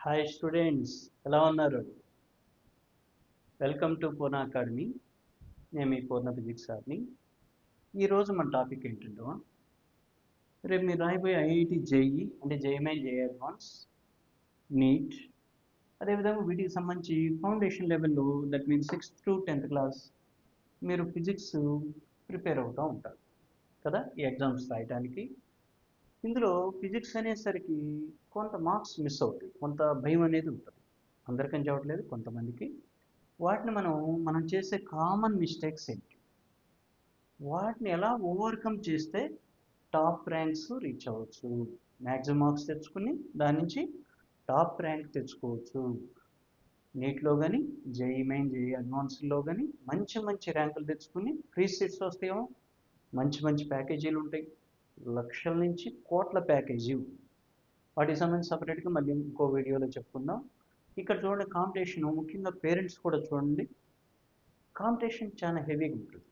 Hi students ఎలా ఉన్నారు? Welcome to Poona academy నేను మీ పూర్ణ ఫిజిక్స్ సార్ని. ఈరోజు మన టాపిక్ ఏంటంటే రేపు మీరు రాయిపోయే ఐఐటి జేఈ అంటే JEE Main JEE advance NEET అదేవిధంగా వీటికి సంబంధించి ఫౌండేషన్ లెవెల్లో that means sixth to tenth class మీరు ఫిజిక్స్ ప్రిపేర్ అవుతూ ఉంటారు. కదా? ఈ ఎగ్జామ్స్ రాయడానికి ఇందులో ఫిజిక్స్ అనేసరికి కొంత మార్క్స్ మిస్ అవుతాయి. కొంత భయం అనేది ఉంటుంది. అందరికని చెప్పట్లేదు కొంతమందికి. వాటిని మనం మనం చేసే కామన్ మిస్టేక్స్ ఏంటి? వాటిని ఎలా ఓవర్కమ్ చేస్తే టాప్ ర్యాంక్స్ రీచ్ అవ్వచ్చు? మ్యాక్సిమం మార్క్స్ తెచ్చుకుని దాని నుంచి టాప్ ర్యాంక్ తెచ్చుకోవచ్చు. నీట్లో కానీ జేఈ మెయిన్ జేఈ అడ్వాన్స్లో కానీ మంచి మంచి ర్యాంకులు తెచ్చుకుని ఫ్రీ సీట్స్ వస్తాయేమో. మంచి మంచి ప్యాకేజీలు ఉంటాయి. లక్షల నుంచి కోట్ల ప్యాకేజీ. వాటికి సంబంధించి సపరేట్గా మళ్ళీ ఇంకో వీడియోలో చెప్పుకుందాం. ఇక్కడ చూడండి కాంపిటీషన్ ముఖ్యంగా పేరెంట్స్ కూడా చూడండి. కాంపిటీషన్ చాలా హెవీగా ఉంటుంది.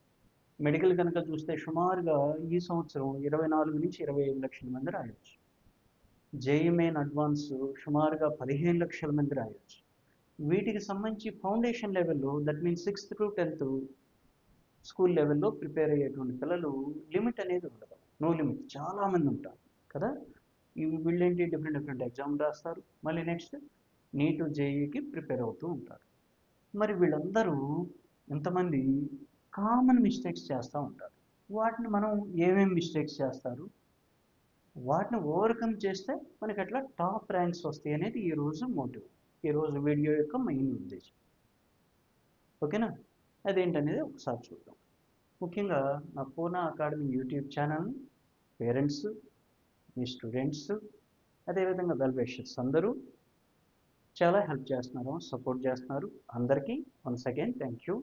మెడికల్ కనుక చూస్తే సుమారుగా ఈ సంవత్సరం ఇరవై నాలుగు నుంచి ఇరవై ఐదు లక్షల మంది రాయొచ్చు. జేఈ మెయిన్ అడ్వాన్స్ సుమారుగా పదిహేను లక్షల మంది రాయొచ్చు. వీటికి సంబంధించి ఫౌండేషన్ లెవెల్లో that means sixth to tenth school లెవెల్లో ప్రిపేర్ అయ్యేటువంటి పిల్లలు లిమిట్ అనేది ఉండదు. No limit. చాలామంది ఉంటారు కదా? వీళ్ళేంటి? డిఫరెంట్ డిఫరెంట్ ఎగ్జామ్ రాస్తారు. మళ్ళీ నెక్స్ట్ నీట్ జేఈకి ప్రిపేర్ అవుతూ ఉంటారు. మరి వీళ్ళందరూ ఎంతమంది కామన్ మిస్టేక్స్ చేస్తూ ఉంటారు. వాటిని మనం ఏమేమి మిస్టేక్స్ చేస్తారు? వాటిని ఓవర్కమ్ చేస్తే మనకి అట్లా టాప్ ర్యాంక్స్ వస్తాయి అనేది ఈరోజు మోటివ్ ఈరోజు వీడియో యొక్క మెయిన్ ఉద్దేశం. ఓకేనా? అదేంటనేది ఒకసారి చూద్దాం. ముఖ్యంగా నా Poorna academy YouTube channel parents మీ స్టూడెంట్స్ అదేవిధంగా వెల్వేషర్స్ అందరూ చాలా హెల్ప్ చేస్తున్నారు సపోర్ట్ చేస్తున్నారు. అందరికీ వన్స్ అగైన్ థ్యాంక్ యూ.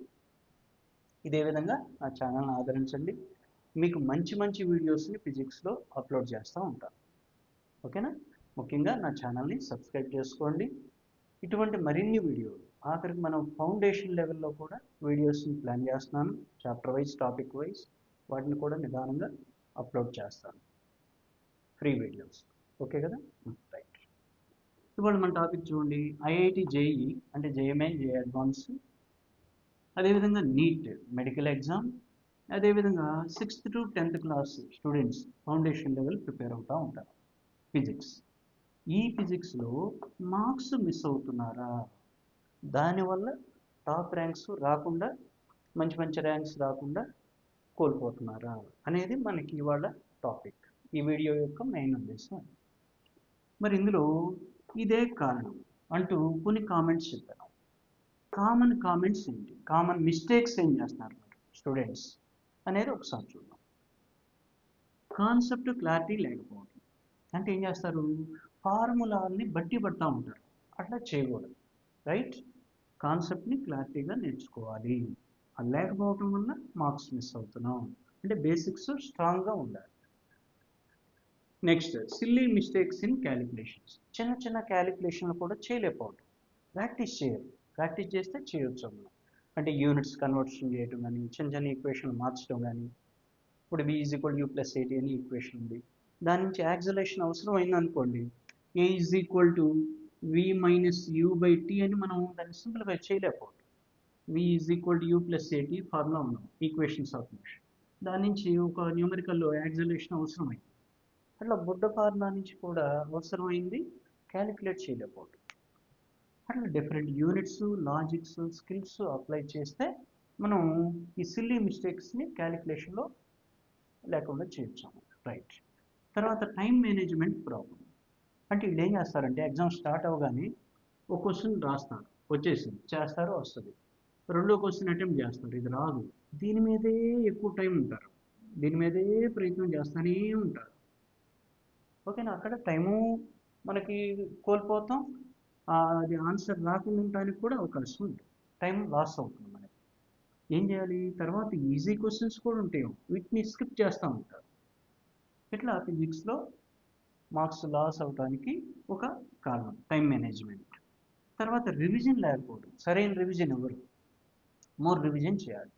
ఇదే విధంగా నా ఛానల్ని ఆదరించండి. మీకు మంచి మంచి వీడియోస్ని ఫిజిక్స్లో అప్లోడ్ చేస్తూ ఉంటాను ఓకేనా? ముఖ్యంగా నా ఛానల్ని సబ్స్క్రైబ్ చేసుకోండి. ఇటువంటి మరిన్ని వీడియోలు ఆఖరికి మనం ఫౌండేషన్ లెవెల్లో కూడా వీడియోస్ని ప్లాన్ చేస్తున్నాను చాప్టర్ వైజ్ టాపిక్ వైజ్ వాటిని కూడా నిదానంగా అప్లోడ్ చేస్తాను. ఫ్రీ వీడియోస్ ఓకే కదా? Hmm, రైట్ ఇవాళ మన టాపిక్ చూడండి. ఐఐటి జేఈ అంటే జేఎంఐ జే అడ్వాన్స్ అదేవిధంగా నీట్ మెడికల్ ఎగ్జామ్ అదేవిధంగా sixth to tenth class students foundation level prepare అవుతూ ఉంటారు. ఫిజిక్స్ ఈ ఫిజిక్స్లో మార్క్స్ మిస్ అవుతున్నారా? దానివల్ల టాప్ ర్యాంక్స్ రాకుండా మంచి మంచి ర్యాంక్స్ రాకుండా కోల్పోతున్నారా అనేది మనకి ఇవాళ టాపిక్. ఈ వీడియో యొక్క మెయిన్ ఉద్దేశం. మరి ఇందులో ఇదే కారణం అంటూ కొన్ని కామెంట్స్ చెప్పాను. కామన్ కామెంట్స్ ఏంటి? కామన్ మిస్టేక్స్ ఏం చేస్తున్నారు స్టూడెంట్స్ అనేది ఒకసారి చూద్దాం. కాన్సెప్ట్ క్లారిటీ లేకపోవడం. అంటే ఏం చేస్తారు? ఫార్ములాల్ని బట్టి పడతా ఉంటారు. అట్లా చేయకూడదు. రైట్? కాన్సెప్ట్ని క్లారిటీగా నేర్చుకోవాలి. అది లేకపోవటం వల్ల మార్క్స్ మిస్ అవుతున్నాం. అంటే బేసిక్స్ స్ట్రాంగ్గా ఉండాలి. Next silly mistakes in calculations. చిన్న చిన్న క్యాలిక్యులేషన్లు కూడా చేయలేకపోవడం ప్రాక్టీస్ చేయాలి. ప్రాక్టీస్ చేస్తే చేయొచ్చు మనం. అంటే యూనిట్స్ కన్వర్షన్ చేయడం కానీ చిన్న చిన్న ఈక్వేషన్ మార్చడం కానీ ఇప్పుడు v is equal u plus at అని ఈక్వేషన్ ఉంది. దాని నుంచి యాక్సలేషన్ అవసరం అయిందనుకోండి a is equal to v minus u by t అని మనం దాన్ని simplify చేయలేకపోవడం v is equal to u plus at formula ఉన్నాం ఈక్వేషన్స్ ఆఫ్ మోషన్ దాని నుంచి ఒక న్యూమరికల్లో యాక్సలేషన్ అవసరమైంది. అట్లా బుడ్డ ఫార్ములా నుంచి కూడా అవసరమైంది. క్యాలిక్యులేట్ చేయలేకపోవడం అట్లా different units logics skills apply చేస్తే మనం ఈ సిల్లీ మిస్టేక్స్ని క్యాలిక్యులేషన్లో లేకుండా చేయొచ్చు రైట్ తర్వాత టైం మేనేజ్మెంట్ ప్రాబ్లం అంటే వీళ్ళు ఏం చేస్తారంటే ఎగ్జామ్ స్టార్ట్ అవ్వగానే ఒక క్వశ్చన్ రాస్తారు వచ్చేసింది. చేస్తారు వస్తుంది. రెండో క్వశ్చన్ అటెంప్ట్ చేస్తారు. ఇది రాదు. దీని మీదే ఎక్కువ టైం ఉంటారు. దీని మీదే ప్రయత్నం చేస్తూనే ఉంటారు. ఓకేనా? అక్కడ టైము మనకి కోల్పోతాం. అది ఆన్సర్ రాకుండా ఉండడానికి కూడా అవకాశం ఉంది. టైం లాస్ అవుతుంది మనకి. ఏం చేయాలి? తర్వాత ఈజీ క్వశ్చన్స్ కూడా ఉంటాయి. వీటిని స్కిప్ చేస్తూ ఉంటారు. ఇట్లా ఫిజిక్స్లో మార్క్స్ లాస్ అవడానికి ఒక కారణం టైం మేనేజ్మెంట్. తర్వాత రివిజన్ లేకపోవడం సరైన రివిజన్ ఎవరు? మోర్ రివిజన్ చేయాలి.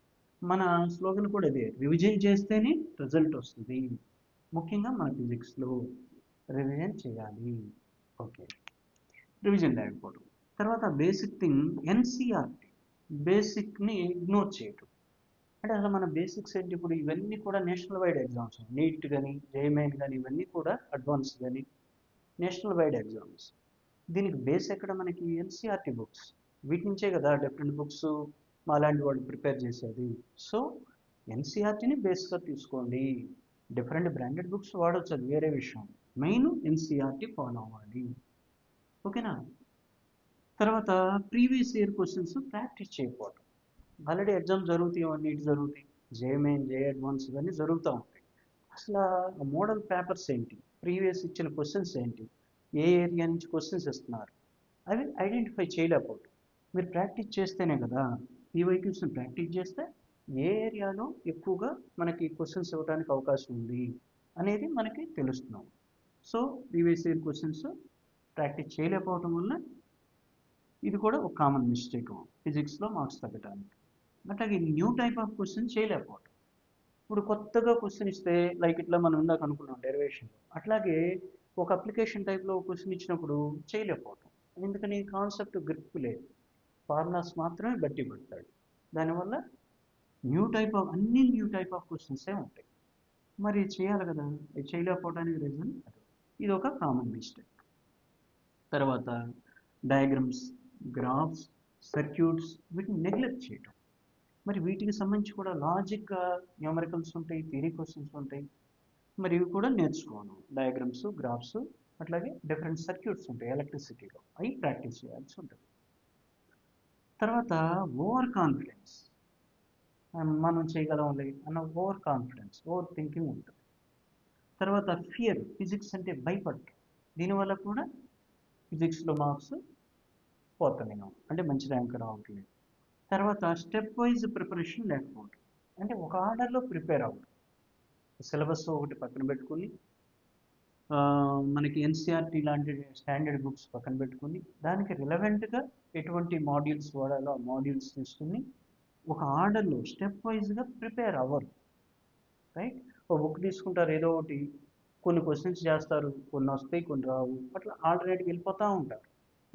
మన స్లోగన్ కూడా ఇదే రివిజన్ చేస్తేనే రిజల్ట్ వస్తుంది. ముఖ్యంగా మన ఫిజిక్స్లో రివిజన్ చేయాలి. ఓకే. రివిజన్ లేకపోవడం. తర్వాత బేసిక్ థింగ్ ఎన్సీఆర్టీ. బేసిక్ని ఇగ్నోర్ చేయటం. అంటే అసలు మన బేసిక్స్ ఏంటి? ఇప్పుడు ఇవన్నీ కూడా నేషనల్ వైడ్ ఎగ్జామ్స్ నీట్ కానీ జేమెయిన్ కానీ ఇవన్నీ కూడా అడ్వాన్స్ కానీ నేషనల్ వైడ్ ఎగ్జామ్స్ దీనికి బేస్ ఎక్కడ మనకి? ఎన్సీఆర్టీ బుక్స్ వీటి నుంచే కదా డిఫరెంట్ బుక్స్ మాలాంటి వాళ్ళు ప్రిపేర్ చేసేది. సో ఎన్సీఆర్టీని బేస్గా తీసుకోండి. డిఫరెంట్ బ్రాండెడ్ బుక్స్ వాడవచ్చు అది వేరే విషయం. మెయిన్ ఎన్సీఆర్టీ ఫాలో అవ్వాలి. ఓకేనా? తర్వాత ప్రీవియస్ ఇయర్ క్వశ్చన్స్ ప్రాక్టీస్ చేయకపోవడం ఆల్రెడీ ఎగ్జామ్స్ జరుగుతాయి నీట్ జరుగుతాయి. జేమెయిన్ జే అడ్వాన్స్ ఇవన్నీ జరుగుతూ ఉంటాయి. అసలు మోడల్ పేపర్స్ ఏంటి? ప్రీవియస్ ఇచ్చిన క్వశ్చన్స్ ఏంటి? ఏ ఏరియా నుంచి క్వశ్చన్స్ ఇస్తున్నారు? అవి ఐడెంటిఫై చేయలేకపోవడం మీరు ప్రాక్టీస్ చేస్తేనే కదా ఈ వెహికల్స్ని ప్రాక్టీస్ చేస్తే ఏ ఏరియాలో ఎక్కువగా మనకి క్వశ్చన్స్ ఇవ్వడానికి అవకాశం ఉంది అనేది మనకి తెలుస్తున్నాం. So previous year questions practice చేయలేకపోవడం వల్ల ఇది కూడా ఒక కామన్ మిస్టేక్. ఫిజిక్స్లో మార్క్స్ తగ్గడానికి అట్లాగే న్యూ టైప్ ఆఫ్ క్వశ్చన్ చేయలేకపోవటం. ఇప్పుడు కొత్తగా క్వశ్చన్ ఇస్తే లైక్ ఇట్లా మనం ఇందాక అనుకున్నాం డెరివేషన్. అట్లాగే ఒక అప్లికేషన్ టైప్లో క్వశ్చన్ ఇచ్చినప్పుడు చేయలేకపోవటం. ఎందుకని కాన్సెప్ట్ గ్రిప్ లేదు. ఫార్ములాస్ మాత్రమే బట్టి పెడతాడు దానివల్ల న్యూ టైప్ ఆఫ్ అన్ని న్యూ టైప్ ఆఫ్ క్వశ్చన్సే ఉంటాయి. మరి చేయాలి కదా. ఇది చేయలేకపోవడానికి రీజన్ ఇది ఒక కామన్ మిస్టేక్. తర్వాత డయాగ్రమ్స్ గ్రాఫ్స్ సర్క్యూట్స్ వీటిని నెగ్లెక్ట్ చేయటం. మరి వీటికి సంబంధించి కూడా లాజిక్గా న్యూమరికల్స్ uh, ఉంటాయి థియరీ క్వశ్చన్స్ ఉంటాయి. మరి ఇవి కూడా నేర్చుకోను. డయాగ్రామ్స్ గ్రాఫ్స్ అట్లాగే డిఫరెంట్ సర్క్యూట్స్ ఉంటాయి ఎలక్ట్రిసిటీలో అవి ప్రాక్టీస్ చేయాల్సి ఉంటుంది. తర్వాత ఓవర్ కాన్ఫిడెన్స్ మనం చేయగలంలే అన్న ఓవర్ కాన్ఫిడెన్స్ ఓవర్ థింకింగ్ ఉంటుంది. తర్వాత ఫియర్ ఫిజిక్స్ అంటే భయపడటం. దీనివల్ల కూడా ఫిజిక్స్లో మార్క్స్ పోతున్నాయి అంటే మంచి ర్యాంక్ రావట్లేదు. తర్వాత స్టెప్ వైజ్ ప్రిపరేషన్ లేకపోవడం. అంటే ఒక ఆర్డర్లో ప్రిపేర్ అవ్వడం. సిలబస్ ఒకటి పక్కన పెట్టుకుని మనకి ఎన్సీఆర్టీ లాంటి స్టాండర్డ్ బుక్స్ పక్కన పెట్టుకుని దానికి రిలవెంట్గా ఎటువంటి మాడ్యూల్స్ వాడాలో ఆ మాడ్యూల్స్ తీసుకుని ఒక ఆర్డర్లో స్టెప్ వైజ్గా ప్రిపేర్ అవ్వరు. రైట్ ఒక బుక్ తీసుకుంటారు ఏదో ఒకటి. కొన్ని క్వశ్చన్స్ చేస్తారు కొన్ని వస్తాయి కొన్ని రావు. అట్లా ఆల్టర్నేట్గా వెళ్ళిపోతూ ఉంటారు.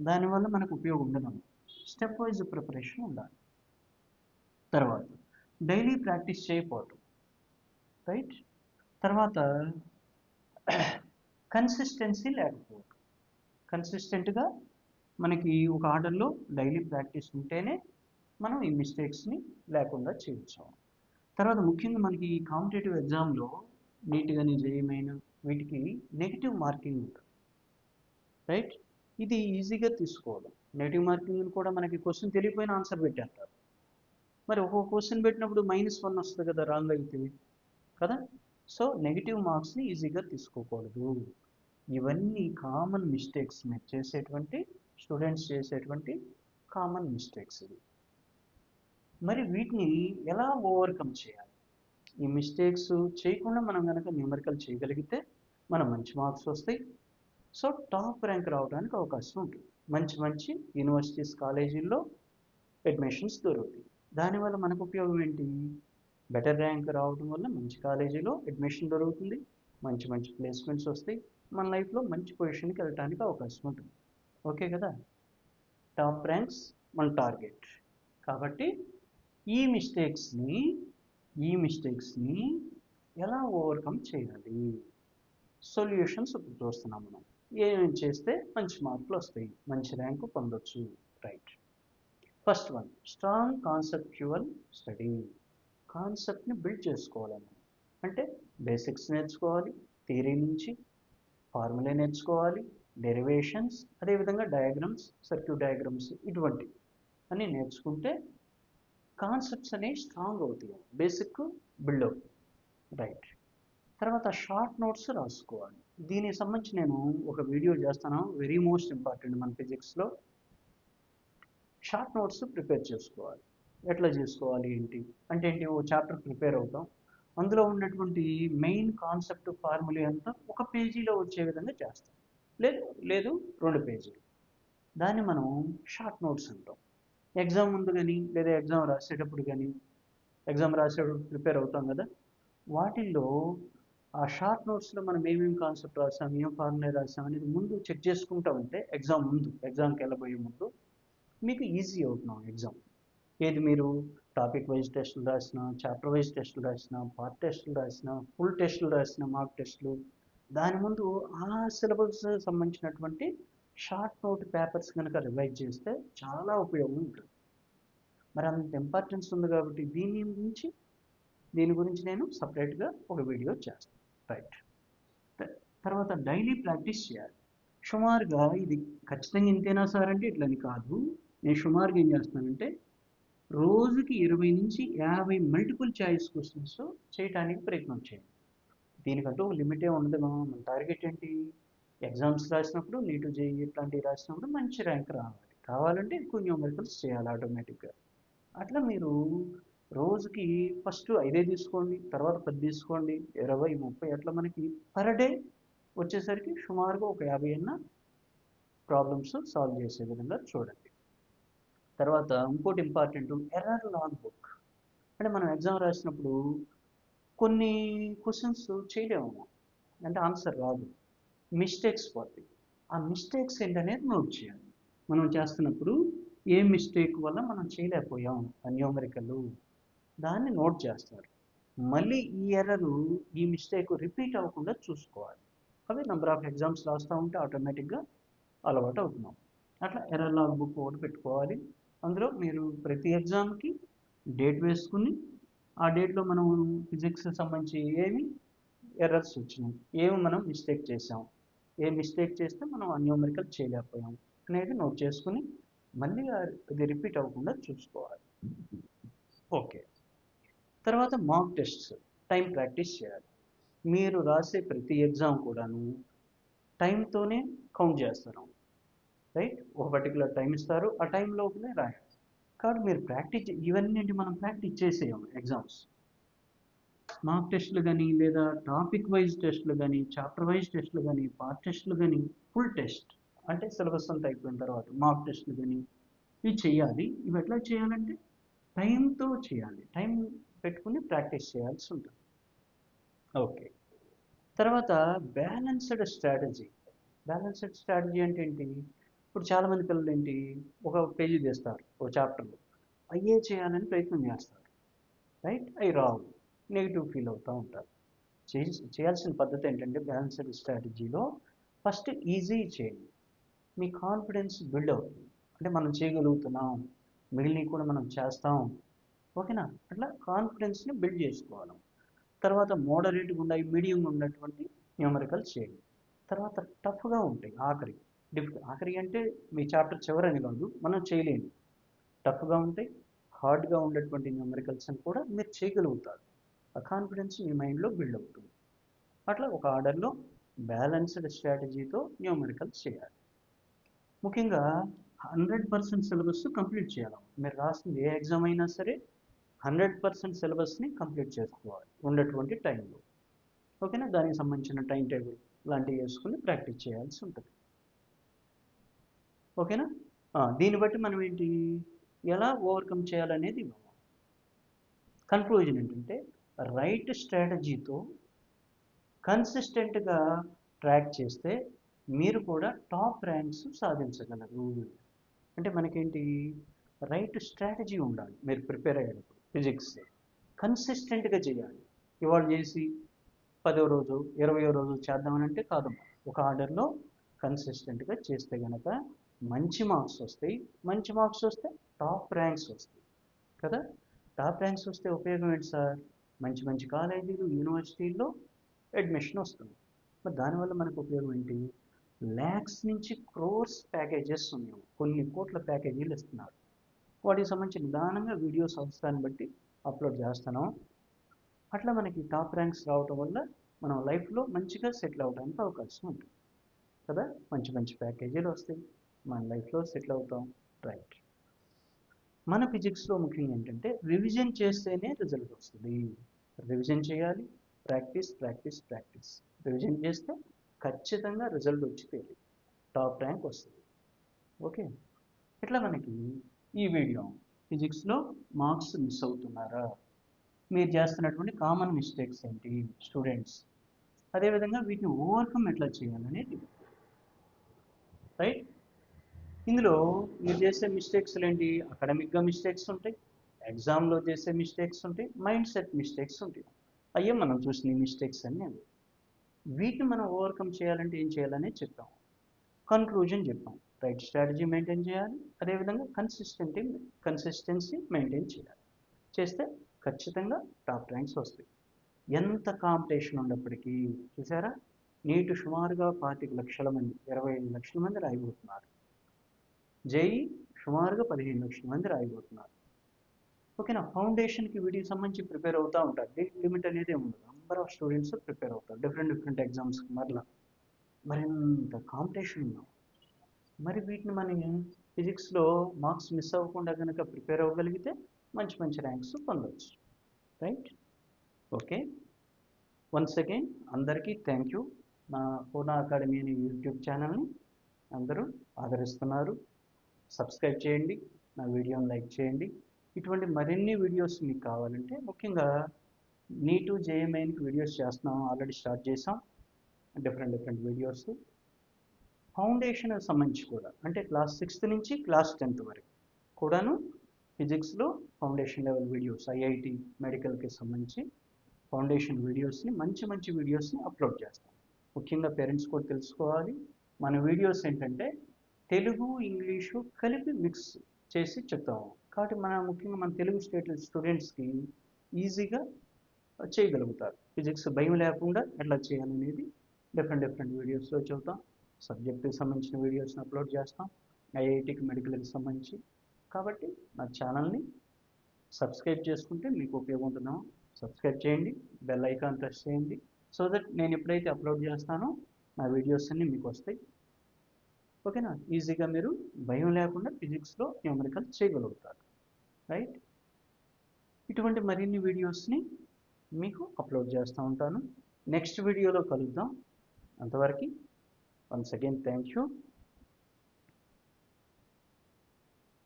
దానివల్ల మనకు ఉపయోగం ఉండదు. స్టెప్ వైజ్ ప్రిపరేషన్ ఉండాలి. తర్వాత డైలీ ప్రాక్టీస్ చేయకపోవటం రైట్? తర్వాత కన్సిస్టెన్సీ లేకపోవడం. కన్సిస్టెంట్గా మనకి ఒక ఆర్డర్లో డైలీ ప్రాక్టీస్ ఉంటేనే మనం ఈ మిస్టేక్స్ని లేకుండా చేయొచ్చు. తర్వాత ముఖ్యంగా మనకి ఈ కాంపిటేటివ్ ఎగ్జామ్లో నీట్ కానీ జయమైన వీటికి నెగిటివ్ మార్కింగ్ ఉంటుంది. రైట్? ఇది ఈజీగా తీసుకోవడం. నెగిటివ్ మార్కింగ్ కూడా మనకి క్వశ్చన్ తెలియపోయిన ఆన్సర్ పెట్టేస్తారు. మరి ఒక్కొక్క క్వశ్చన్ పెట్టినప్పుడు మైనస్ వన్ వస్తుంది కదా రాంగ్ అయితే కదా? సో నెగిటివ్ మార్క్స్ని ఈజీగా తీసుకోకూడదు. ఇవన్నీ కామన్ మిస్టేక్స్ మీరు చేసేటువంటి స్టూడెంట్స్ చేసేటువంటి కామన్ మిస్టేక్స్ ఇవి. మరి వీటిని ఎలా ఓవర్కమ్ చేయాలి? ఈ మిస్టేక్స్ చేయకుండా మనం కనుక న్యూమరికల్ చేయగలిగితే మనం మంచి మార్క్స్ వస్తాయి. సో టాప్ ర్యాంక్ రావడానికి అవకాశం ఉంటుంది. మంచి మంచి యూనివర్సిటీస్ కాలేజీల్లో అడ్మిషన్స్ దొరుకుతాయి. దానివల్ల మనకు ఉపయోగం ఏంటి? బెటర్ ర్యాంక్ రావడం వల్ల మంచి కాలేజీలో అడ్మిషన్ దొరుకుతుంది. మంచి మంచి ప్లేస్మెంట్స్ వస్తాయి. మన లైఫ్లో మంచి పొజిషన్కి వెళ్ళడానికి అవకాశం ఉంటుంది. ఓకే కదా? టాప్ ర్యాంక్స్ మన టార్గెట్ కాబట్టి ఈ మిస్టేక్స్ని ఈ మిస్టేక్స్ని ఎలా ఓవర్కమ్ చేయాలి? సొల్యూషన్స్ ఇప్పుడు చూస్తున్నాం మనం. ఏమేమి చేస్తే మంచి మార్కులు వస్తాయి? మంచి ర్యాంకు పొందొచ్చు. Right first one strong conceptual study. కాన్సెప్ట్ని బిల్డ్ చేసుకోవాలి అంటే బేసిక్స్ నేర్చుకోవాలి థియరీ నుంచి ఫార్ములే నేర్చుకోవాలి డెరివేషన్స్ అదేవిధంగా డయాగ్రామ్స్ సర్క్యూట్ డయాగ్రామ్స్ ఇటువంటి అని నేర్చుకుంటే కాన్సెప్ట్స్ అనేవి స్ట్రాంగ్ అవుతాయి. బేసిక్ బిల్డ్ అవుతుంది రైట్. తర్వాత షార్ట్ నోట్స్ రాసుకోవాలి. దీనికి సంబంధించి నేను ఒక వీడియో చేస్తాను. వెరీ మోస్ట్ ఇంపార్టెంట్ మన ఫిజిక్స్లో. షార్ట్ నోట్స్ ప్రిపేర్ చేసుకోవాలి. ఎట్లా చేసుకోవాలి ఏంటి? అంటే ఏంటి? ఓ చాప్టర్ ప్రిపేర్ అవుతాం. అందులో ఉన్నటువంటి మెయిన్ కాన్సెప్ట్ ఫార్ములా అంతా ఒక పేజీలో వచ్చే విధంగా చేస్తాం. లేదు లేదు రెండు పేజీలు. దాన్ని మనం షార్ట్ నోట్స్ అంటాం. ఎగ్జామ్ ముందు కానీ లేదా ఎగ్జామ్ రాసేటప్పుడు కానీ ఎగ్జామ్ రాసేటప్పుడు ప్రిపేర్ అవుతాం కదా? వాటిల్లో ఆ షార్ట్ నోట్స్లో మనం ఏమేమి కాన్సెప్ట్ రాసాం ఏం ఫార్ములా రాసాం అనేది ముందు చెక్ చేసుకుంటా ఉంటే ఎగ్జామ్ ముందు ఎగ్జామ్కి వెళ్ళబోయే ముందు మీకు ఈజీ అవుతున్నాం ఎగ్జామ్ ఏది మీరు టాపిక్ వైజ్ టెస్టులు రాసిన చాప్టర్ వైజ్ టెస్టులు రాసిన పార్ట్ టెస్టులు రాసిన ఫుల్ టెస్టులు రాసిన మార్క్ టెస్టులు దాని ముందు ఆ సిలబస్ సంబంధించినటువంటి షార్ట్ నోట్ పేపర్స్ కనుక రివైజ్ చేస్తే చాలా ఉపయోగం ఉంటుంది. మరి అంత ఇంపార్టెన్స్ ఉంది కాబట్టి దీని గురించి దీని గురించి నేను సపరేట్గా ఒక వీడియో చేస్తాను. రైట్ తర్వాత డైలీ ప్రాక్టీస్ చేయాలి. సుమారుగా ఇది ఖచ్చితంగా ఇంతేనా సార్ అంటే ఇట్లని కాదు. నేను సుమారుగా ఏం చేస్తానంటే రోజుకి ఇరవై నుంచి యాభై మల్టిపుల్ చాయిస్ క్వశ్చన్స్ చేయడానికి ప్రయత్నం చేయండి. దీనికంటూ ఒక లిమిటే ఉండదు. మన టార్గెట్ ఏంటి? ఎగ్జామ్స్ రాసినప్పుడు నీటు జేఈ ఇట్లాంటివి రాసినప్పుడు మంచి ర్యాంక్ రావాలి. కావాలంటే ఎక్కువ న్యూమరికల్స్ చేయాలి ఆటోమేటిక్గా అట్లా మీరు రోజుకి ఫస్ట్ ఐదే తీసుకోండి తర్వాత పది తీసుకోండి ఇరవై ముప్పై అట్లా మనకి పర్ డే వచ్చేసరికి సుమారుగా ఒక యాభై అన్న ప్రాబ్లమ్స్ సాల్వ్ చేసే విధంగా చూడండి. తర్వాత ఇంకోటి ఇంపార్టెంట్ ఎర్రర్ లాగ్ బుక్ అంటే మనం ఎగ్జామ్ రాసినప్పుడు కొన్ని క్వశ్చన్స్ చేయలేము అంటే ఆన్సర్ రాదు. మిస్టేక్స్ పోతాయి. ఆ మిస్టేక్స్ ఏంటనేది నోట్ చేయాలి. మనం చేస్తున్నప్పుడు ఏ మిస్టేక్ వల్ల మనం చేయలేకపోయాం అన్యోమరికలు దాన్ని నోట్ చేస్తారు. మళ్ళీ ఈ ఎర్రరు ఈ మిస్టేక్ రిపీట్ అవ్వకుండా చూసుకోవాలి. అవి నెంబర్ ఆఫ్ ఎగ్జామ్స్ రాస్తూ ఉంటే ఆటోమేటిక్గా అలవాటు అవుతున్నాం. అట్లా ఎర్రర్ లాగ్ బుక్ ఒకటి పెట్టుకోవాలి. అందులో మీరు ప్రతి ఎగ్జామ్కి డేట్ వేసుకుని ఆ డేట్లో మనం ఫిజిక్స్ సంబంధించి ఏమి ఎర్రర్స్ వచ్చినాయి ఏమి మనం మిస్టేక్ చేసాం ఏ మిస్టేక్ చేస్తే మనం ఆ న్యూమరికల్ చేయలేకపోయాం అనేది నోట్ చేసుకుని మళ్ళీ అది రిపీట్ అవ్వకుండా చూసుకోవాలి. ఓకే. తర్వాత మాక్ టెస్ట్స్ టైం ప్రాక్టీస్ చేయాలి. మీరు రాసే ప్రతి ఎగ్జామ్ కూడాను టైంతోనే కౌంట్ చేస్తున్నాం రైట్? ఒక పర్టికులర్ టైం ఇస్తారు. ఆ టైం లోపలే రాయాలి కాబట్టి మీరు ప్రాక్టీస్ ఇవన్నీ మనం ప్రాక్టీస్ చేసేయం ఎగ్జామ్స్ మార్క్ టెస్ట్లు కానీ లేదా టాపిక్ వైజ్ టెస్ట్లు కానీ చాప్టర్ వైజ్ టెస్ట్లు కానీ పార్ట్ టెస్ట్లు కానీ ఫుల్ టెస్ట్ అంటే సిలబస్ అంతా అయిపోయిన తర్వాత మార్క్ టెస్ట్లు కానీ ఇవి చేయాలి. ఇవి ఎట్లా చేయాలంటే టైంతో చేయాలి. టైం పెట్టుకుని ప్రాక్టీస్ చేయాల్సి ఉంటుంది. ఓకే. తర్వాత బ్యాలెన్స్డ్ స్ట్రాటజీ బ్యాలెన్స్డ్ స్ట్రాటజీ అంటే ఏంటి? ఇప్పుడు చాలామంది పిల్లలు ఏంటి ఒక పేజీ తీస్తారు ఒక చాప్టర్లో. అయ్యే చేయాలని ప్రయత్నం చేస్తారు. రైట్? అవి రావు. నెగిటివ్ ఫీల్ అవుతూ ఉంటారు. చేయాల్సిన పద్ధతి ఏంటంటే బ్యాలెన్స్డ్ స్ట్రాటజీలో ఫస్ట్ ఈజీ చేయండి. మీ కాన్ఫిడెన్స్ బిల్డ్ అవుతుంది. అంటే మనం చేయగలుగుతున్నాం. మిగిలినవి కూడా మనం చేస్తాం. ఓకేనా? అట్లా కాన్ఫిడెన్స్ని బిల్డ్ చేసుకోవాలి. తర్వాత మోడరేట్గా ఉన్నాయి మీడియంగా ఉన్నటువంటి న్యూమరికల్ చేయండి. తర్వాత టఫ్గా ఉంటాయి ఆఖరి డిఫికల్ట్ ఆఖరి అంటే మీ చాప్టర్ చివరని కాదు మనం చేయలేము. టఫ్గా ఉంటాయి హార్డ్గా ఉండేటువంటి న్యూమరికల్స్ని కూడా మీరు చేయగలుగుతారు. ఆ కాన్ఫిడెన్స్ మీ మైండ్లో బిల్డ్ అవుతుంది. అట్లా ఒక ఆర్డర్లో బ్యాలెన్స్డ్ స్ట్రాటజీతో న్యూమరికల్స్ చేయాలి. ముఖ్యంగా హండ్రెడ్ పర్సెంట్ సిలబస్ కంప్లీట్ చేయాలి. మీరు రాసింది ఏ ఎగ్జామ్ అయినా సరే హండ్రెడ్ పర్సెంట్ సిలబస్ని కంప్లీట్ చేసుకోవాలి ఉన్నటువంటి టైంలో. ఓకేనా? దానికి సంబంధించిన టైం టేబుల్ లాంటివి వేసుకుని ప్రాక్టీస్ చేయాల్సి ఉంటుంది. ఓకేనా? దీన్ని బట్టి మనం ఏంటి? ఎలా ఓవర్కమ్ చేయాలనేది కన్క్లూజన్ ఏంటంటే రైట్ స్ట్రాటజీతో కన్సిస్టెంట్గా ట్రాక్ చేస్తే మీరు కూడా టాప్ ర్యాంక్స్ సాధించగలరు. అంటే మనకేంటి? రైట్ స్ట్రాటజీ ఉండాలి. మీరు ప్రిపేర్ అయ్యేటప్పుడు ఫిజిక్స్ కన్సిస్టెంట్గా చేయాలి. ఇవాళ చేసి పదో రోజు ఇరవయో రోజు చేద్దామని అంటే కాదు. ఒక ఆర్డర్లో కన్సిస్టెంట్గా చేస్తే కనుక మంచి మార్క్స్ వస్తాయి. మంచి మార్క్స్ వస్తే టాప్ ర్యాంక్స్ వస్తాయి. కదా? టాప్ ర్యాంక్స్ వస్తే ఉపయోగం ఏంటి సార్? మంచి మంచి కాలేజీలు యూనివర్సిటీల్లో అడ్మిషన్ వస్తుంది. మరి దానివల్ల మనకు ఉపయోగం ఏంటి? ల్యాక్స్ నుంచి క్రోర్స్ ప్యాకేజెస్ ఉన్నాయి. కొన్ని కోట్ల ప్యాకేజీలు ఇస్తున్నారు. వాటికి సంబంధించి నిదానంగా వీడియోస్ అవసరాన్ని బట్టి అప్లోడ్ చేస్తున్నాం. అట్లా మనకి టాప్ ర్యాంక్స్ రావటం వల్ల మనం లైఫ్లో మంచిగా సెటిల్ అవడానికి అవకాశం ఉంటుంది. కదా? మంచి మంచి ప్యాకేజీలు వస్తాయి. మన లైఫ్లో సెటిల్ అవుతాం. రైట్. మన ఫిజిక్స్లో ముఖ్యంగా ఏంటంటే రివిజన్ చేస్తేనే రిజల్ట్ వస్తుంది. రివిజన్ చేయాలి. Practice practice practice. రివిజన్ చేస్తే ఖచ్చితంగా రిజల్ట్ వచ్చి తేలి టాప్ ర్యాంక్ వస్తుంది. ఓకే? ఇట్లా మనకి ఈ వీడియో ఫిజిక్స్లో మార్క్స్ మిస్ అవుతున్నారా? మీరు చేస్తున్నటువంటి కామన్ మిస్టేక్స్ ఏంటి? స్టూడెంట్స్. అదేవిధంగా వీటిని ఓవర్కమ్ ఎట్లా చేయాలనేది. రైట్? ఇందులో మీరు చేసే మిస్టేక్స్ ఏంటి అకాడమిక్గా మిస్టేక్స్ ఉంటాయి ఎగ్జామ్లో చేసే మిస్టేక్స్ ఉంటాయి మైండ్ సెట్ మిస్టేక్స్ ఉంటాయి. అయ్యే మనం చూసిన మిస్టేక్స్ అన్నీ అవి వీటిని మనం ఓవర్కమ్ చేయాలంటే ఏం చేయాలనే చెప్పాం కన్క్లూజన్ చెప్పాం రైట్ స్ట్రాటజీ మెయింటైన్ చేయాలి అదేవిధంగా కన్సిస్టెంటీ కన్సిస్టెన్సీ మెయింటైన్ చేయాలి. చేస్తే ఖచ్చితంగా టాప్ ర్యాంక్స్ వస్తాయి. ఎంత కాంపిటీషన్ ఉన్నప్పటికీ చూసారా? నీటు సుమారుగా పాతిక లక్షల మంది ఇరవై ఐదు లక్షల మంది రాయిపోతున్నారు జేఈ సుమారుగా పదిహేను లక్షల మంది రాయిపోతున్నారు. ఓకేనా? ఫౌండేషన్కి వీటికి సంబంధించి ప్రిపేర్ అవుతూ ఉంటారు. డేట్ లిమిట్ అనేది ఉండదు నెంబర్ ఆఫ్ స్టూడెంట్స్ ప్రిపేర్ అవుతారు. డిఫరెంట్ డిఫరెంట్ ఎగ్జామ్స్కి మరలా. మరింత కాంపిటీషన్ ఉన్నాం. మరి వీటిని మనం ఫిజిక్స్లో మార్క్స్ మిస్ అవ్వకుండా కనుక ప్రిపేర్ అవ్వగలిగితే మంచి మంచి ర్యాంక్స్ పొందవచ్చు రైట్? ఓకే. వన్స్ అగైన్ అందరికీ థ్యాంక్ యూ. నా పూర్ణ అకాడమీ అనే యూట్యూబ్ ఛానల్ని అందరూ ఆదరిస్తున్నారు. సబ్స్క్రైబ్ చేయండి నా వీడియోని లైక్ చేయండి. ఇటువంటి మరిన్ని వీడియోస్ మీకు కావాలంటే ముఖ్యంగా నీటు జేఎంఐకి వీడియోస్ చేస్తున్నాం ఆల్రెడీ స్టార్ట్ చేసాం డిఫరెంట్ డిఫరెంట్ వీడియోస్. ఫౌండేషన్ సంబంధించి కూడా అంటే క్లాస్ సిక్స్త్ నుంచి క్లాస్ టెన్త్ వరకు కూడాను ఫిజిక్స్లో ఫౌండేషన్ లెవెల్ వీడియోస్ ఐఐటి మెడికల్కి సంబంధించి ఫౌండేషన్ వీడియోస్ని మంచి మంచి వీడియోస్ని అప్లోడ్ చేస్తాం. ముఖ్యంగా పేరెంట్స్ కూడా తెలుసుకోవాలి. మన వీడియోస్ ఏంటంటే తెలుగు ఇంగ్లీషు కలిపి మిక్స్ చేసి చెప్తాము. కాబట్టి మన ముఖ్యంగా మన తెలుగు స్టేట్ స్టూడెంట్స్కి ఈజీగా చేయగలుగుతారు. ఫిజిక్స్ భయం లేకుండా ఎట్లా చేయాలనేది డిఫరెంట్ డిఫరెంట్ వీడియోస్లో చెబుతాం. సబ్జెక్టుకి సంబంధించిన వీడియోస్ని అప్లోడ్ చేస్తాం. ఐఐటికి మెడికల్కి సంబంధించి. కాబట్టి నా ఛానల్ని సబ్స్క్రైబ్ చేసుకుంటే మీకు ఉపయోగం సబ్స్క్రైబ్ చేయండి బెల్ ఐకాన్ ప్రెస్ చేయండి. సో దట్ నేను ఎప్పుడైతే అప్లోడ్ చేస్తానో నా వీడియోస్ అన్నీ మీకు వస్తాయి. ఓకేనా? ఈజీగా మీరు భయం లేకుండా ఫిజిక్స్లో న్యూమరికల్ చేయగలుగుతారు. రైట్? ఇటువంటి మరిన్ని వీడియోస్ని మీకు అప్లోడ్ చేస్తూ ఉంటాను. నెక్స్ట్ వీడియోలో కలుద్దాం. అంతవరకు వన్స్ అగైన్ థ్యాంక్ యూ